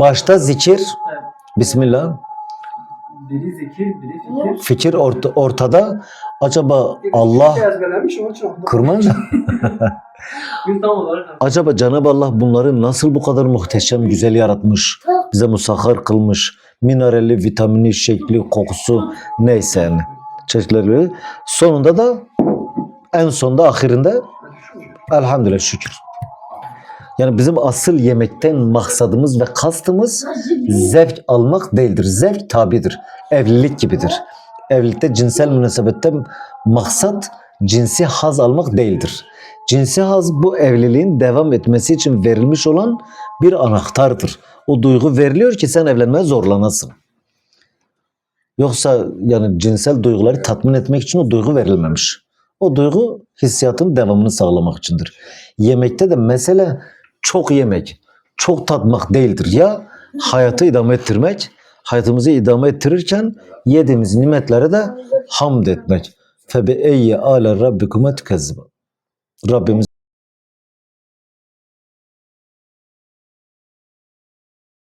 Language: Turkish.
Başta zikir, Bismillah. Biri zikir, biri fikir. Fikir orta- ortada. Acaba Allah olarak acaba Cenab-ı Allah bunları nasıl bu kadar muhteşem güzel yaratmış? Bize musahhar kılmış. Minerali, vitamini, şekli, kokusu neyse yani. Çeşitleri. Sonunda da en sonda ahirinde elhamdülillah şükür. Yani bizim asıl yemekten maksadımız ve kastımız zevk almak değildir. Zevk tabidir. Evlilik gibidir. Evlilikte cinsel münasebette maksat cinsi haz almak değildir. Cinsi haz bu evliliğin devam etmesi için verilmiş olan bir anahtardır. O duygu veriliyor ki sen evlenmeye zorlanasın. Yoksa yani cinsel duyguları tatmin etmek için o duygu verilmemiş. O duygu hissiyatın devamını sağlamak içindir. Yemekte de mesele çok yemek, çok tatmak değildir. Ya hayatı idame ettirmek, hayatımızı idame ettirirken yediğimiz nimetlere de hamd etmek. Febe eyye ala rabbikuma tükezziba. Rabbimize